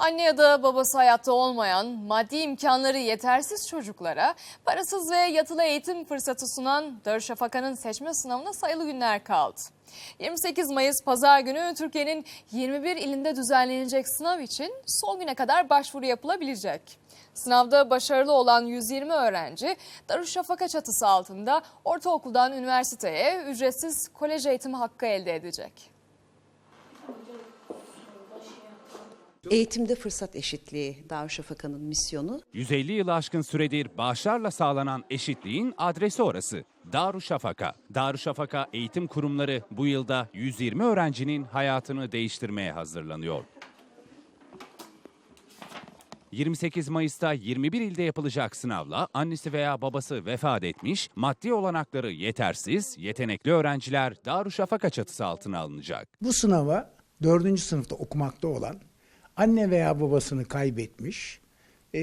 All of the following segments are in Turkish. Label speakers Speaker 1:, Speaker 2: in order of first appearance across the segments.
Speaker 1: Anne ya da babası hayatta olmayan, maddi imkanları yetersiz çocuklara parasız ve yatılı eğitim fırsatı sunan Darüşşafaka'nın seçme sınavına sayılı günler kaldı. 28 Mayıs Pazar günü Türkiye'nin 21 ilinde düzenlenecek sınav için son güne kadar başvuru yapılabilecek. Sınavda başarılı olan 120 öğrenci Darüşşafaka çatısı altında ortaokuldan üniversiteye ücretsiz kolej eğitimi hakkı elde edecek.
Speaker 2: Eğitimde fırsat eşitliği Darüşşafaka'nın misyonu.
Speaker 3: 150 yılı aşkın süredir bağışlarla sağlanan eşitliğin adresi orası. Darüşşafaka. Darüşşafaka Eğitim Kurumları bu yılda 120 öğrencinin hayatını değiştirmeye hazırlanıyor. 28 Mayıs'ta 21 ilde yapılacak sınavla annesi veya babası vefat etmiş, maddi olanakları yetersiz, yetenekli öğrenciler Darüşşafaka çatısı altına alınacak.
Speaker 4: Bu sınava 4. sınıfta okumakta olan anne veya babasını kaybetmiş e,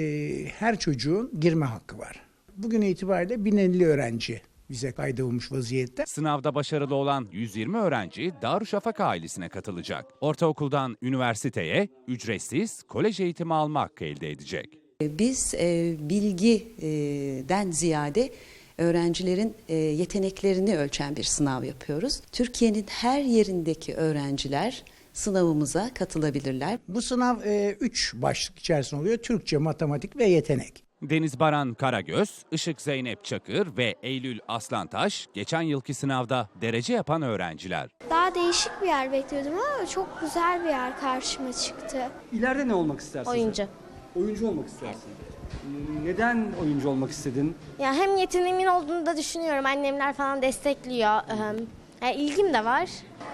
Speaker 4: her çocuğun girme hakkı var. Bugün itibariyle 1050 öğrenci bize kaydolmuş vaziyette.
Speaker 3: Sınavda başarılı olan 120 öğrenci Darüşşafaka ailesine katılacak. Ortaokuldan üniversiteye ücretsiz kolej eğitimi alma hakkı elde edecek.
Speaker 2: Biz e, bilgiden ziyade öğrencilerin e, yeteneklerini ölçen bir sınav yapıyoruz. Türkiye'nin her yerindeki öğrenciler sınavımıza katılabilirler.
Speaker 4: Bu sınav 3 başlık içerisinde oluyor. Türkçe, matematik ve yetenek.
Speaker 3: Deniz Baran Karagöz, Işık Zeynep Çakır ve Eylül Aslantaş geçen yılki sınavda derece yapan öğrenciler.
Speaker 5: Daha değişik bir yer bekliyordum ama çok güzel bir yer karşıma çıktı.
Speaker 6: İleride ne olmak istersin?
Speaker 7: Oyuncu.
Speaker 6: Oyuncu olmak istersin. Neden oyuncu olmak istedin?
Speaker 7: Ya hem yeteneğimin olduğunu da düşünüyorum. Annemler falan destekliyor. Yani ilgim de var.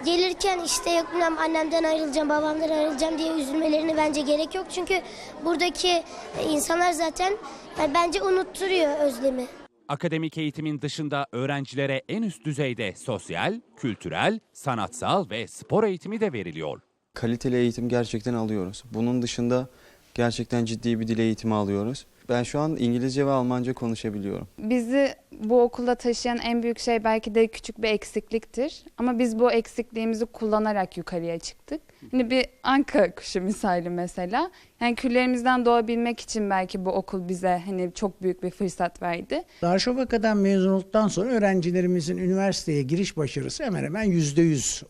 Speaker 5: Gelirken işte yok bilmem annemden ayrılacağım, babamdan ayrılacağım diye üzülmelerine bence gerek yok. Çünkü buradaki insanlar zaten yani bence unutturuyor özlemi.
Speaker 3: Akademik eğitimin dışında öğrencilere en üst düzeyde sosyal, kültürel, sanatsal ve spor eğitimi de veriliyor.
Speaker 8: kaliteli eğitim gerçekten alıyoruz. Bunun dışında gerçekten ciddi bir dil eğitimi alıyoruz. Ben şu an İngilizce ve Almanca konuşabiliyorum.
Speaker 9: Bizi bu okulda taşıyan en büyük şey belki de küçük bir eksikliktir. Ama biz bu eksikliğimizi kullanarak yukarıya çıktık. Hani bir anka kuşu misali mesela. Yani küllerimizden doğabilmek için belki bu okul bize hani çok büyük bir fırsat verdi.
Speaker 4: Darüşşafaka'dan mezun olduktan sonra öğrencilerimizin üniversiteye giriş başarısı hemen hemen %100